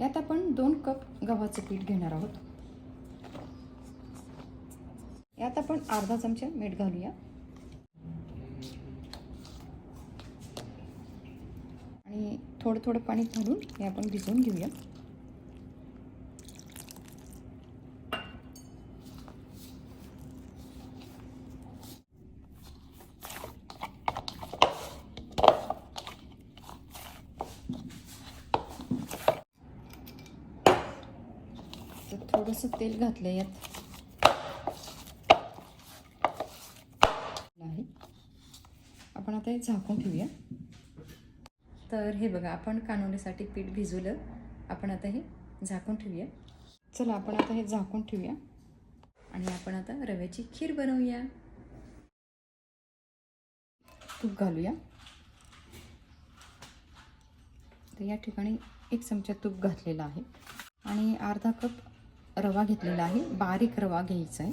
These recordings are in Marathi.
यात आपण दोन कप गव्हाचं पीठ घेणार आहोत. यात आपण अर्धा चमचा मीठ घालूया. आणि थोडं थोडं पाणी घालून हे आपण भिजवून घेऊया तर थोडंसं तेल घातलं यात. आहे आपण आता हे झाकून ठेवूया. तर हे बघा आपण कानोलीसाठी पीठ भिजवलं. आपण आता हे झाकून ठेवूया. चला आपण आता हे झाकून ठेवूया. आणि आपण आता रव्याची खीर बनवूया. तूप घालूया. तर या ठिकाणी एक चमचा तूप घातलेला आहे. आणि अर्धा कप रवा घेतलेला आहे. बारीक रवा घ्यायचा आहे.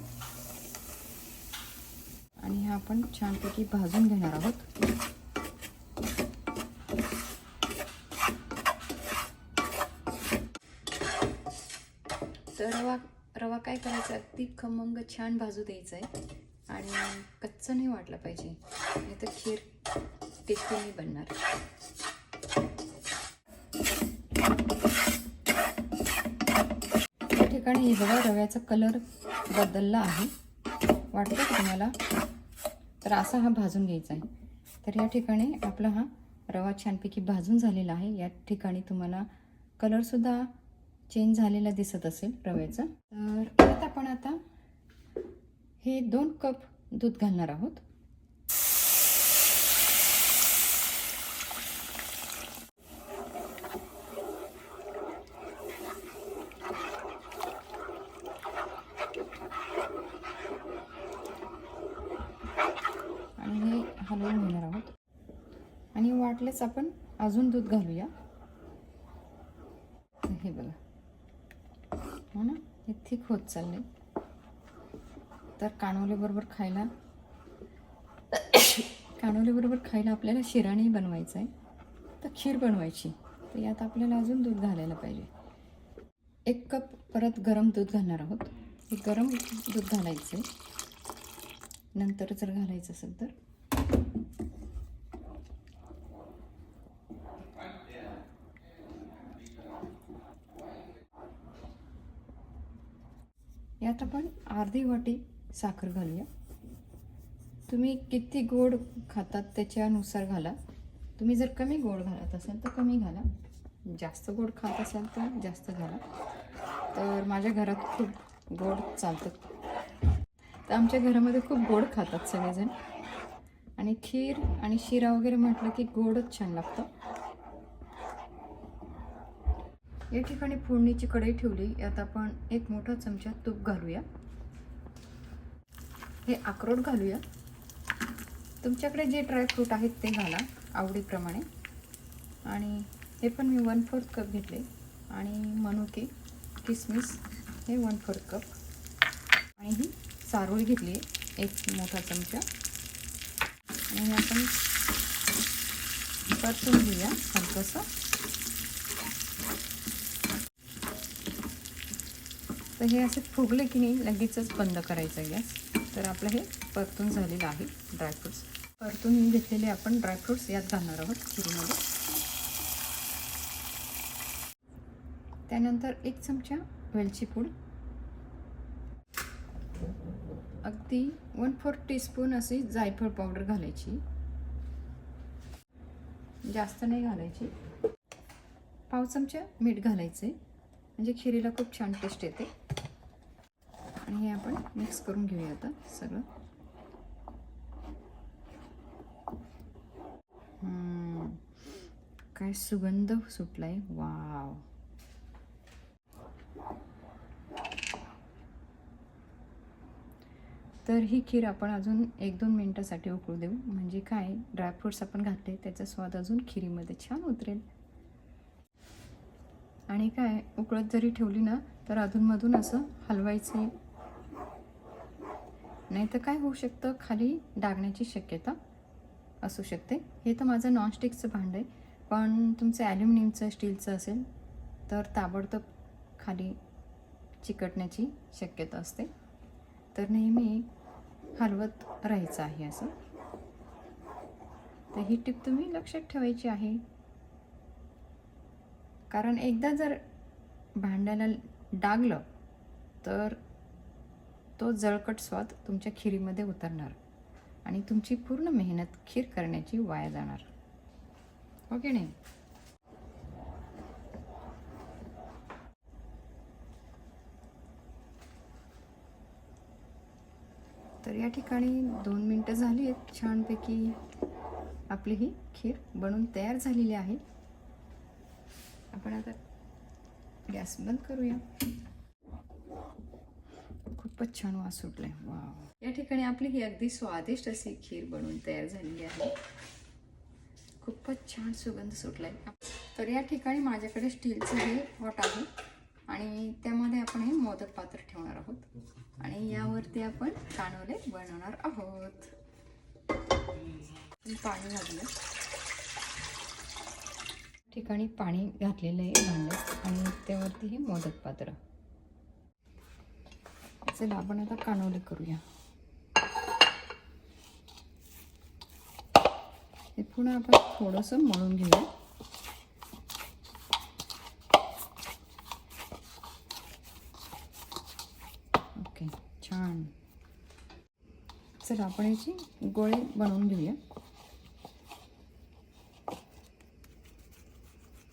आणि हा आपण छानपैकी भाजून घेणार आहोत. तर रवा रवा काय करायचा? अगदी खमंग छान भाजू द्यायचा आहे. आणि कच्चा नाही वाटला पाहिजे. नाही तर खीर टेस्टी नाही बनणार या ठिकाणी हिरव्या रव्याचा कलर बदलला आहे. वाटतं का तुम्हाला? तर असा हा भाजून घ्यायचा आहे. तर या ठिकाणी आपला हा रवा छानपैकी भाजून झालेला आहे. या ठिकाणी तुम्हाला कलरसुद्धा चेंज झालेला दिसत असेल रव्याचा. तर आपण आता हे दोन कप दूध घालणार आहोत आणि हे हलवून घेणार आहोत आणि वाटलेच आपण. अजून दूध घालूया. हे बघा. हो ना? हे थिक होत चालले तर कानोलीबरोबर खायला कानोलीबरोबर खायला आपल्याला शिराणी बनवायचं आहे तर खीर बनवायची. तर यात आपल्याला अजून दूध घालायला पाहिजे. एक कप परत गरम दूध घालणार आहोत. हे गरम दूध घालायचं आहे नंतर जर घालायचं असेल तर. यात आपण अर्धी वाटी साखर घालूया. तुम्ही किती गोड खातात त्याच्यानुसार घाला. तुम्ही जर कमी गोड घालत असाल तर कमी घाला. जास्त गोड खात असाल तर जास्त घाला. तर माझ्या घरात खूप गोड चालतं. तर आमच्या घरामध्ये खूप गोड खातात सगळेजण. आणि खीर आणि शिरा वगैरे म्हटलं की गोडच छान लागतं. या ठिकाणी फोडणीची कढई ठेवली. यात आपण एक मोठा चमचा तूप घालूया. हे अक्रोड घालूया. तुमच्याकडे जे ड्रायफ्रूट आहेत ते घाला आवडीप्रमाणे. आणि हे पण मी वन फोर्थ कप घेतले. आणि मनुके किसमिस हे वन फोर्थ कप आणि ही चारोळी घेतली एक मोठा चमचा. आणि हे आपण परतून घेऊया. हलकंसं. तर हे असे फुगले की नाही लगेचच बंद करायचं गॅस. तर आपलं हे परतून झालेलं आहे ड्रायफ्रूट्स परतून घेतलेले आपण ड्रायफ्रूट्स यात घालणार आहोत खिरीमध्ये. त्यानंतर एक चमचा वेलची पूड. अगदी वन फोर्थ टीस्पून अशी जायफळ पावडर घालायची. जास्त नाही घालायची. पाव चमचा मीठ घालायचे. म्हणजे खिरीला खूप छान टेस्ट येते. आणि हे आपण मिक्स करून घेऊया आता सगळं. काय सुगंध सुटलाय. वाव. तर ही खीर आपण अजून एक दोन मिनटासाठी उकळू देऊ. म्हणजे काय? ड्रायफ्रुट्स आपण घातले त्याचा स्वाद अजून खिरीमध्ये छान उतरेल. आणि काय उकळत जरी ठेवली ना तर अधूनमधून असं हलवायचं नाही तर काय होऊ शकतं? खाली डागण्याची शक्यता असू शकते. हे तर माझं नॉनस्टिकचं भांडं आहे. पण तुमचं ॲल्युमिनियमचं स्टीलचं असेल तर ताबडतोब खाली चिकटण्याची शक्यता असते. तर नेहमी हलवत राहायचं आहे असं. तर ही टिप तुम्ही लक्षात ठेवायची आहे. कारण एकदा जर भांड्याला डागलं तर तो जळकट स्वाद तुमच्या खिरीमध्ये उतरणार आणि तुमची पूर्ण मेहनत खीर करण्याची वाया जाणार. हो की नाही? तर या ठिकाणी दोन मिनटं झाली आहेत. छानपैकी आपली ही खीर बनून तयार झालेली आहे. आपण आता गॅस बंद करूया. खूपच छान वास सुटलाय. वा या ठिकाणी आपली ही अगदी स्वादिष्ट अशी खीर बनवून तयार झालेली आहे. खूपच छान सुगंध सुटलाय. तर या ठिकाणी माझ्याकडे स्टीलचं हे पॉट आहे आणि त्यामध्ये आपण हे मोदक पात्र ठेवणार आहोत. आणि यावरती आपण कानवले बनवणार आहोत. पाणी घालूया ठिकाणी पाणी घातलेलं आहे भांड्यात आणि त्यावरती हे मोदक पात्र. चला आपण आता कानवले करूया. हे पुन्हा आपण थोडंसं मळून घेऊया. ओके छान. चला आपण याची गोळे बनवून घेऊया.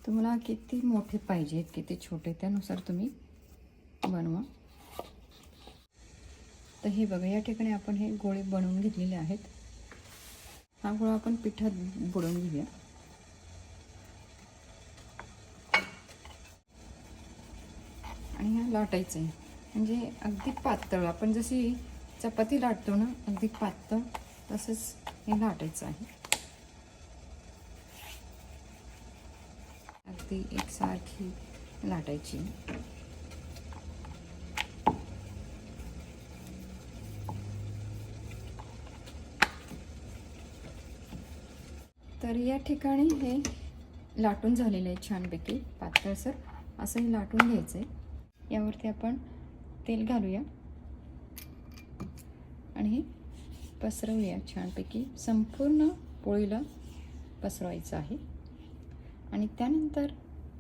तुम्हाला किती मोठे पाहिजेत किती छोटे त्यानुसार तुम्ही बनवा. तर हे बघा या ठिकाणी आपण हे गोळे बनवून घेतलेले आहेत. हा गोळा आपण पिठात बुडवून घेऊया. आणि हा लाटायचं आहे. म्हणजे अगदी पातळ आपण जशी चपाती लाटतो ना अगदी पातळ तसंच हे लाटायचं आहे. ती एकसारखी लाटायची. तर या ठिकाणी हे लाटून झालेलं आहे छानपैकी पातळसर असंही लाटून घ्यायचं आहे यावरती आपण तेल घालूया. आणि हे पसरवूया छानपैकी. संपूर्ण पोळीला पसरवायचं आहे. आणि त्यानंतर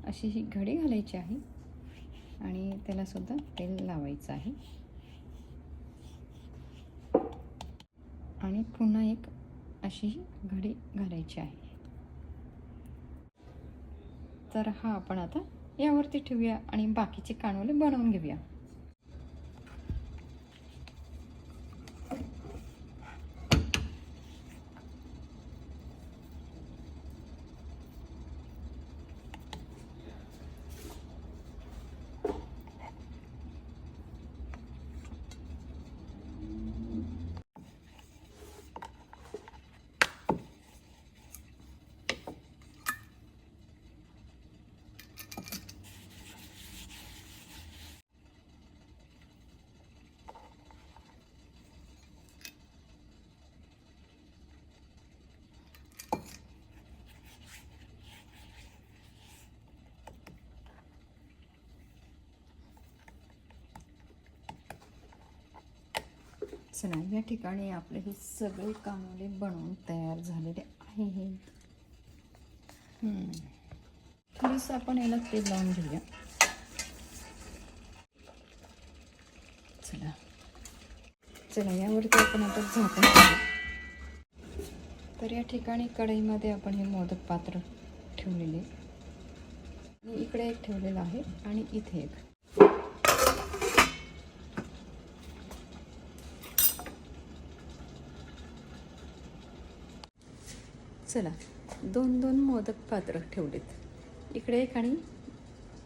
अशी ही घडी घालायची आहे आणि त्यालासुद्धा तेल लावायचं आहे. आणि पुन्हा एक अशी ही घडी घालायची आहे. तर हा आपण आता यावरती ठेवूया आणि बाकीचे कानवले बनवून घेऊया. चला या ठिकाणी आपले हे सगळे कानोले बनवून तयार झालेले आहेत. हम्म. थोडंसं आपण याला तेल लावून घेऊया. चला. चला यावरती आपण आता झाकण तर या ठिकाणी कढईमध्ये आपण हे मोदक पात्र ठेवलेले. इकडे एक ठेवलेलं आहे आणि इथे एक. चला दोन दोन मोदक पात्र ठेवलेत. इकडे एक आणि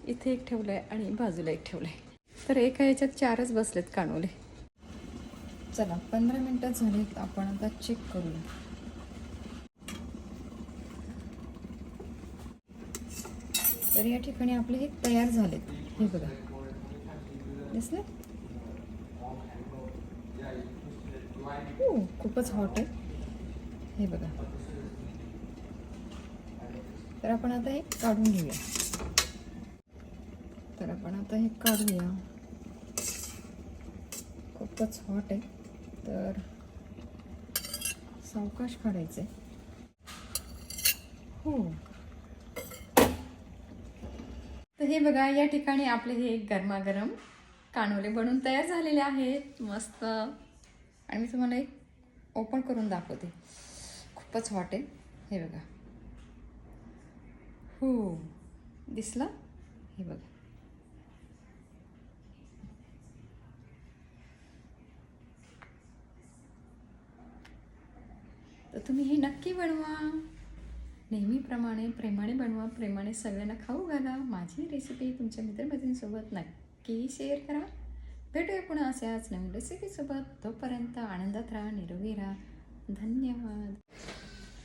इथे एक ठेवलं आहे आणि बाजूला एक ठेवलं आहे तर एका याच्यात चारच बसलेत कानोले. चला पंधरा मिनटं झाली आपण आता चेक करूया. तर या ठिकाणी आपले हे तयार झालेत. हे बघा. दिसले? हो खूपच हॉट आहे. हे बघा. तर आपण आता हे काढून घेऊया. तर आपण आता हे काढूया. खूपच हॉट आहे. तर सावकाश काढायचे हो. तर हे बघा या ठिकाणी आपले हे गरमागरम कानोले बनून तयार झालेले आहेत. मस्त. आणि मी तुम्हाला एक ओपन करून दाखवते. खूपच हॉट आहे. हे बघा. हो. दिसला? हे बघा. तर तुम्ही हे नक्की बनवा. नेहमीप्रमाणे प्रेमाने बनवा प्रेमाने सगळ्यांना खाऊ घाला. माझी रेसिपी तुमच्या मित्रमैत्रिणींसोबत नक्की शेअर करा. भेटूया पुन्हा अशाच नवीन रेसिपीसोबत तोपर्यंत आनंदात राहा निरोगी राहा. धन्यवाद.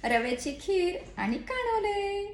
रव्याची खीर आणि कानवले